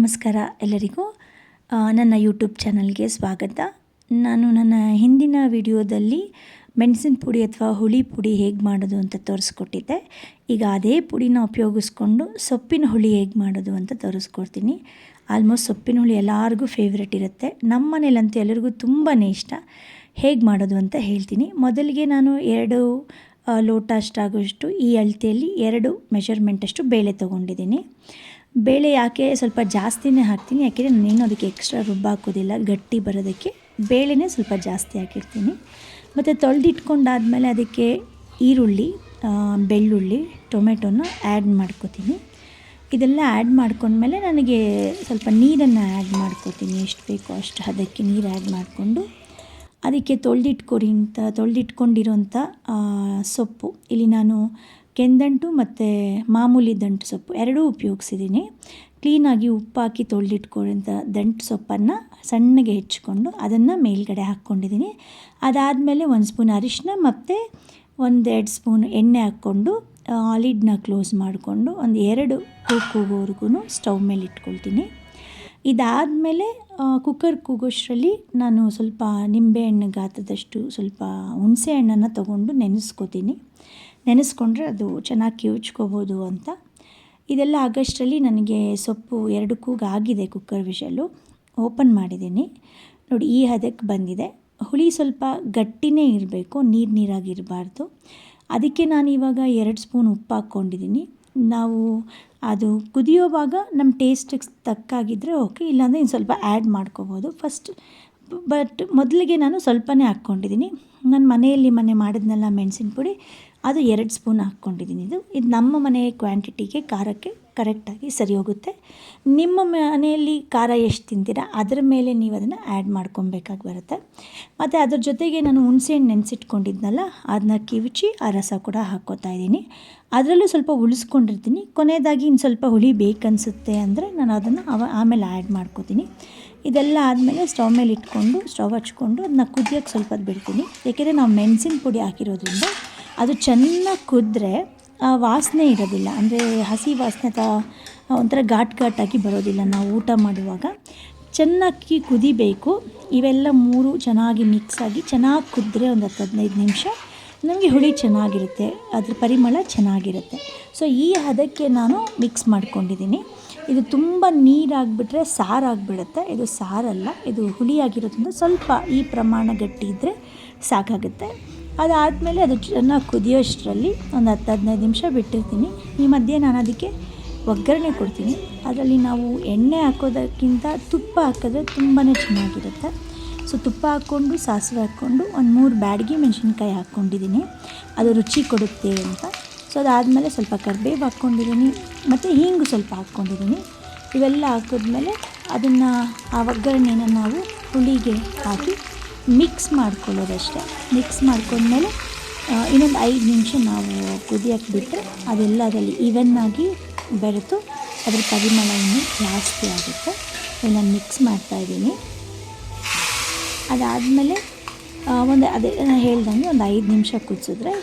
ನಮಸ್ಕಾರ ಎಲ್ಲರಿಗೂ. ನನ್ನ ಯೂಟ್ಯೂಬ್ ಚಾನಲ್ಗೆ ಸ್ವಾಗತ. ನಾನು ನನ್ನ ಹಿಂದಿನ ವಿಡಿಯೋದಲ್ಲಿ ಮೆಣಸಿನ ಪುಡಿ ಅಥವಾ ಹುಳಿ ಪುಡಿ ಹೇಗೆ ಮಾಡೋದು ಅಂತ ತೋರಿಸ್ಕೊಟ್ಟಿದ್ದೆ. ಈಗ ಅದೇ ಪುಡಿನ ಉಪಯೋಗಿಸ್ಕೊಂಡು ಸೊಪ್ಪಿನ ಹುಳಿ ಹೇಗೆ ಮಾಡೋದು ಅಂತ ತೋರಿಸ್ಕೊಡ್ತೀನಿ. ಆಲ್ಮೋಸ್ಟ್ ಸೊಪ್ಪಿನ ಹುಳಿ ಎಲ್ಲರಿಗೂ ಫೇವ್ರೆಟ್ ಇರುತ್ತೆ. ನಮ್ಮ ಮನೇಲಂತೂ ಎಲ್ಲರಿಗೂ ತುಂಬಾ ಇಷ್ಟ. ಹೇಗೆ ಮಾಡೋದು ಅಂತ ಹೇಳ್ತೀನಿ. ಮೊದಲಿಗೆ ನಾನು ಎರಡು ಲೋಟ ಅಷ್ಟಾಗುವಷ್ಟು ಈ ಅಳತೆಯಲ್ಲಿ ಎರಡು ಮೆಷರ್ಮೆಂಟಷ್ಟು ಬೇಳೆ ತೊಗೊಂಡಿದ್ದೀನಿ. ಬೇಳೆ ಯಾಕೆ ಸ್ವಲ್ಪ ಜಾಸ್ತಿನೇ ಹಾಕ್ತೀನಿ? ಯಾಕೆಂದರೆ ನಾನೇನು ಅದಕ್ಕೆ ಎಕ್ಸ್ಟ್ರಾ ರುಬ್ಬ ಹಾಕೋದಿಲ್ಲ, ಗಟ್ಟಿ ಬರೋದಕ್ಕೆ. ಬೇಳೆನೇ ಸ್ವಲ್ಪ ಜಾಸ್ತಿ ಹಾಕಿರ್ತೀನಿ. ಮತ್ತು ತೊಳೆದಿಟ್ಕೊಂಡಾದಮೇಲೆ ಅದಕ್ಕೆ ಈರುಳ್ಳಿ ಬೆಳ್ಳುಳ್ಳಿ, ಟೊಮೆಟೊನ ಆ್ಯಡ್ ಮಾಡ್ಕೋತೀನಿ. ಇದೆಲ್ಲ ಆ್ಯಡ್ ಮಾಡ್ಕೊಂಡ್ಮೇಲೆ ನನಗೆ ಸ್ವಲ್ಪ ನೀರನ್ನು ಆ್ಯಡ್ ಮಾಡ್ಕೋತೀನಿ. ಎಷ್ಟು ಬೇಕೋ ಅಷ್ಟು ಅದಕ್ಕೆ ನೀರು ಆ್ಯಡ್ ಮಾಡಿಕೊಂಡು ಅದಕ್ಕೆ ತೊಳ್ದಿಟ್ಕೊರಿಂತ ತೊಳೆದಿಟ್ಕೊಂಡಿರೋಂಥ ಸೊಪ್ಪು. ಇಲ್ಲಿ ನಾನು ಕೆಂದಂಟು ಮತ್ತು ಮಾಮೂಲಿ ದಂಟು ಸೊಪ್ಪು ಎರಡೂ ಉಪಯೋಗಿಸಿದ್ದೀನಿ. ಕ್ಲೀನಾಗಿ ಉಪ್ಪಾಕಿ ಹಾಕಿ ತೊಳೆದಿಟ್ಕೊಳ್ಳೋಂಥ ದಂಟು ಸೊಪ್ಪನ್ನು ಸಣ್ಣಗೆ ಹೆಚ್ಚಿಕೊಂಡು ಅದನ್ನು ಮೇಲ್ಗಡೆ ಹಾಕ್ಕೊಂಡಿದ್ದೀನಿ. ಅದಾದಮೇಲೆ ಒಂದು ಸ್ಪೂನ್ ಅರಿಶಿನ ಮತ್ತು ಒಂದೆರಡು ಸ್ಪೂನ್ ಎಣ್ಣೆ ಹಾಕ್ಕೊಂಡು ಆಲಿಡ್ನ ಕ್ಲೋಸ್ ಮಾಡಿಕೊಂಡು ಒಂದು ಎರಡು ಕೂಗೋವರೆಗೂ ಸ್ಟವ್ ಮೇಲೆ ಇಟ್ಕೊಳ್ತೀನಿ ಇದಾದಮೇಲೆ ಕುಕ್ಕರ್ ಕೂಗೋಷ್ಟರಲ್ಲಿ ನಾನು ಸ್ವಲ್ಪ ನಿಂಬೆಹಣ್ಣು ಗಾತ್ರದಷ್ಟು ಸ್ವಲ್ಪ ಹುಣಸೆ ಹಣ್ಣನ್ನು ತೊಗೊಂಡು ನೆನೆಸ್ಕೋತೀನಿ. ನೆನೆಸ್ಕೊಂಡ್ರೆ ಅದು ಚೆನ್ನಾಗಿ ಕಿವುಚ್ಕೋಬೋದು ಅಂತ. ಇದೆಲ್ಲ ಆಗಷ್ಟರಲ್ಲಿ ನನಗೆ ಸೊಪ್ಪು ಎರಡು ಕೂಗಾಗಿದೆ ಕುಕ್ಕರ್ ವಿಷಲು ಓಪನ್ ಮಾಡಿದ್ದೀನಿ. ನೋಡಿ, ಈ ಹದಕ್ಕೆ ಬಂದಿದೆ. ಹುಳಿ ಸ್ವಲ್ಪ ಗಟ್ಟಿನೇ ಇರಬೇಕು, ನೀರು ನೀರಾಗಿರಬಾರ್ದು. ಅದಕ್ಕೆ ನಾನು ಇವಾಗ ಎರಡು ಸ್ಪೂನ್ ಉಪ್ಪು ಹಾಕ್ಕೊಂಡಿದ್ದೀನಿ. ನಾವು ಅದು ಕುದಿಯೋವಾಗ ನಮ್ಮ ಟೇಸ್ಟಿಗೆ ತಕ್ಕಾಗಿದ್ದರೆ ಓಕೆ ಇಲ್ಲಾಂದರೆ ಇನ್ನು ಸ್ವಲ್ಪ ಆ್ಯಡ್ ಮಾಡ್ಕೋಬೋದು. ಫಸ್ಟ್ ಬಟ್ ಮೊದಲಿಗೆ ನಾನು ಸ್ವಲ್ಪನೇ ಹಾಕ್ಕೊಂಡಿದ್ದೀನಿ. ನಾನು ಮನೆಯಲ್ಲಿ ಮನೆ ಮಾಡಿದ್ನಲ್ಲ ಮೆಣಸಿನ ಪುಡಿ ಅದು ಎರಡು ಸ್ಪೂನ್ ಹಾಕ್ಕೊಂಡಿದ್ದೀನಿ ಇದು. ಇದು ನಮ್ಮ ಮನೆಯ ಕ್ವಾಂಟಿಟಿಗೆ ಖಾರಕ್ಕೆ ಕರೆಕ್ಟಾಗಿ ಸರಿ ಹೋಗುತ್ತೆ. ನಿಮ್ಮ ಮನೆಯಲ್ಲಿ ಖಾರ ಎಷ್ಟು ತಿಂತೀರಾ? ಅದರ ಮೇಲೆ ನೀವು ಅದನ್ನು ಆ್ಯಡ್ ಮಾಡ್ಕೊಬೇಕಾಗಿ ಬರುತ್ತೆ. ಮತ್ತು ಅದ್ರ ಜೊತೆಗೆ ನಾನು ಹುಣಸೆಹಣ್ಣು ನೆನೆಸಿಟ್ಕೊಂಡಿದ್ನಲ್ಲ ಅದನ್ನ ಕಿವುಚಿ ಆ ರಸ ಕೂಡ ಹಾಕ್ಕೋತಾ ಇದ್ದೀನಿ. ಅದರಲ್ಲೂ ಸ್ವಲ್ಪ ಉಳಿಸ್ಕೊಂಡಿರ್ತೀನಿ. ಕೊನೆಯದಾಗಿ ಇನ್ನು ಸ್ವಲ್ಪ ಹುಳಿ ಬೇಕನ್ಸುತ್ತೆ ಅಂದರೆ ನಾನು ಅದನ್ನು ಅವ ಆಮೇಲೆ ಆ್ಯಡ್ ಮಾಡ್ಕೋತೀನಿ. ಇದೆಲ್ಲ ಆದಮೇಲೆ ಸ್ಟವ್ ಮೇಲೆ ಇಟ್ಕೊಂಡು ಸ್ಟವ್ ಹಚ್ಕೊಂಡು ಅದನ್ನ ಕುದಿಯೋಕ್ಕೆ ಸ್ವಲ್ಪ ಬಿಡ್ತೀನಿ. ಏಕೆಂದರೆ ನಾವು ಮೆಣಸಿನ ಪುಡಿ ಹಾಕಿರೋದ್ರಿಂದ ಅದು ಚೆನ್ನಾಗಿ ಕುದ್ರೆ, ಆ ವಾಸನೆ ಇರೋದಿಲ್ಲ. ಅಂದರೆ ಹಸಿ ವಾಸನೆ ಅಥವಾ ಒಂಥರ ಘಾಟ್ ಘಾಟಾಗಿ ಬರೋದಿಲ್ಲ ನಾವು ಊಟ ಮಾಡುವಾಗ. ಚೆನ್ನಾಗಿ ಕುದಿಬೇಕು. ಇವೆಲ್ಲ ಮೂರು ಚೆನ್ನಾಗಿ ಮಿಕ್ಸ್ ಆಗಿ ಚೆನ್ನಾಗಿ ಕುದ್ರೆ ಒಂದು ಹತ್ತು ಹದಿನೈದು ನಿಮಿಷ ನಮಗೆ ಹುಳಿ ಚೆನ್ನಾಗಿರುತ್ತೆ. ಅದ್ರ ಪರಿಮಳ ಚೆನ್ನಾಗಿರುತ್ತೆ. ಸೊ ಈ ಹದಕ್ಕೆ ನಾನು ಮಿಕ್ಸ್ ಮಾಡ್ಕೊಂಡಿದ್ದೀನಿ. ಇದು ತುಂಬ ನೀರಾಗಿಬಿಟ್ರೆ ಸಾರಾಗಿಬಿಡುತ್ತೆ. ಇದು ಸಾರಲ್ಲ, ಇದು ಹುಳಿಯಾಗಿರೋದ್ರಿಂದ ಸ್ವಲ್ಪ ಈ ಪ್ರಮಾಣ ಗಟ್ಟಿ ಇದ್ದರೆ ಸಾಕಾಗುತ್ತೆ. ಅದಾದಮೇಲೆ ಅದು ಚೆನ್ನಾಗಿ ಕುದಿಯೋಷ್ಟರಲ್ಲಿ ಒಂದು ಹತ್ತು ಹದಿನೈದು ನಿಮಿಷ ಬಿಟ್ಟಿರ್ತೀನಿ. ಈ ಮಧ್ಯೆ ನಾನು ಅದಕ್ಕೆ ಒಗ್ಗರಣೆ ಕೊಡ್ತೀನಿ. ಅದರಲ್ಲಿ ನಾವು ಎಣ್ಣೆ ಹಾಕೋದಕ್ಕಿಂತ ತುಪ್ಪ ಹಾಕಿದ್ರೆ ತುಂಬಾ ಚೆನ್ನಾಗಿರುತ್ತೆ. ಸೊ, ತುಪ್ಪ ಹಾಕ್ಕೊಂಡು, ಸಾಸಿವೆ ಹಾಕ್ಕೊಂಡು ಒಂದು ಮೂರು ಬ್ಯಾಡಗಿ ಮೆಣಸಿನ್ಕಾಯಿ ಹಾಕ್ಕೊಂಡಿದ್ದೀನಿ. ಅದು ರುಚಿ ಕೊಡುತ್ತೆ ಅಂತ. ಸೊ, ಅದಾದಮೇಲೆ ಸ್ವಲ್ಪ ಕರಿಬೇವು ಹಾಕ್ಕೊಂಡಿದ್ದೀನಿ. ಮತ್ತು ಹಿಂಗು ಸ್ವಲ್ಪ ಹಾಕ್ಕೊಂಡಿದ್ದೀನಿ. ಇವೆಲ್ಲ ಹಾಕಿದ್ಮೇಲೆ ಅದನ್ನು, ಆ ಒಗ್ಗರಣೆನ ನಾವು ಹುಳಿಗೆ ಹಾಕಿ ಮಿಕ್ಸ್ ಮಾಡ್ಕೊಳ್ಳೋದಷ್ಟೇ. ಮಿಕ್ಸ್ ಮಾಡ್ಕೊಂಡ್ಮೇಲೆ ಇನ್ನೊಂದು ಐದು ನಿಮಿಷ ನಾವು ಕುದಿಯೋಕ್ಕೆ ಬಿಟ್ಟರೆ ಅದೆಲ್ಲ ಅದರಲ್ಲಿ ಈವನ್ನಾಗಿ ಬೆರೆತು ಅದರ ಪರಿಮಳ ಇನ್ನೂ ಜಾಸ್ತಿ ಆಗುತ್ತೆ. ಎಲ್ಲ ಮಿಕ್ಸ್ ಮಾಡ್ತಾಯಿದ್ದೀನಿ ಅದಾದಮೇಲೆ ಒಂದು ಅದೇ ನಾನು ಹೇಳ್ದಂಗೆ ಒಂದು ಐದು ನಿಮಿಷ ಕುದಿಸಿದ್ರೆ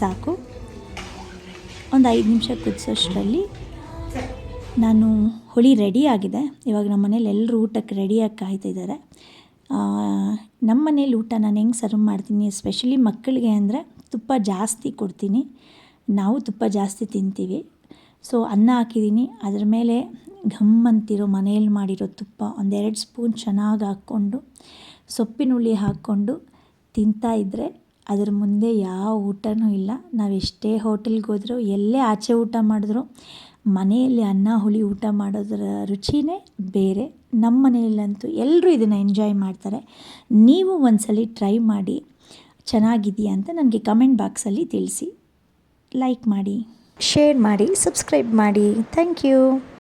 ಸಾಕು. ಒಂದು ಐದು ನಿಮಿಷ ಕುದಿಸೋಷ್ಟರಲ್ಲಿ ನಾನು ಹುಳಿ ರೆಡಿ ಆಗಿದೆ. ಇವಾಗ ನಮ್ಮ ಮನೇಲಿ ಎಲ್ಲರೂ ಊಟಕ್ಕೆ ರೆಡಿಯಾಗಿ ಕಾಯ್ತಿದ್ದಾರೆ ನಮ್ಮ ಮನೇಲಿ ಊಟ ನಾನು ಹೆಂಗೆ ಸರ್ವ್ ಮಾಡ್ತೀನಿ ಎಸ್ಪೆಷಲಿ ಮಕ್ಕಳಿಗೆ ಅಂದರೆ ತುಪ್ಪ ಜಾಸ್ತಿ ಕೊಡ್ತೀನಿ. ನಾವು ತುಪ್ಪ ಜಾಸ್ತಿ ತಿಂತೀವಿ. ಸೊ ಅನ್ನ ಹಾಕಿದ್ದೀನಿ ಅದ್ರ ಮೇಲೆ ಘಮ್ ಅಂತಿರೋ ಮನೆಯಲ್ಲಿ ಮಾಡಿರೋ ತುಪ್ಪ ಒಂದೆರಡು ಸ್ಪೂನ್ ಚೆನ್ನಾಗಿ ಹಾಕ್ಕೊಂಡು ಸೊಪ್ಪಿನ ಹುಳಿ ಹಾಕ್ಕೊಂಡು ತಿಂತಾ ಇದ್ದರೆ ಅದ್ರ ಮುಂದೆ ಯಾವ ಊಟನೂ ಇಲ್ಲ. ನಾವು ಎಷ್ಟೇ ಹೋಟೆಲ್ಗೆ ಹೋದರೂ, ಎಲ್ಲೇ ಆಚೆ ಊಟ ಮಾಡಿದ್ರು, ಮನೆಯಲ್ಲಿ ಅನ್ನ, ಹುಳಿ ಊಟ ಮಾಡೋದರ ರುಚಿನೇ ಬೇರೆ. ನಮ್ಮ ಮನೆಯಲ್ಲಂತೂ ಎಲ್ಲರೂ ಇದನ್ನು ಎಂಜಾಯ್ ಮಾಡ್ತಾರೆ. ನೀವು ಒಂದ್ಸಲ ಟ್ರೈ ಮಾಡಿ ಚೆನ್ನಾಗಿದೆಯಾ ಅಂತ ನನಗೆ ಕಮೆಂಟ್ ಬಾಕ್ಸಲ್ಲಿ ತಿಳಿಸಿ. ಲೈಕ್ ಮಾಡಿ. ಶೇರ್ ಮಾಡಿ ಸಬ್ಸ್ಕ್ರೈಬ್ ಮಾಡಿ. Thank you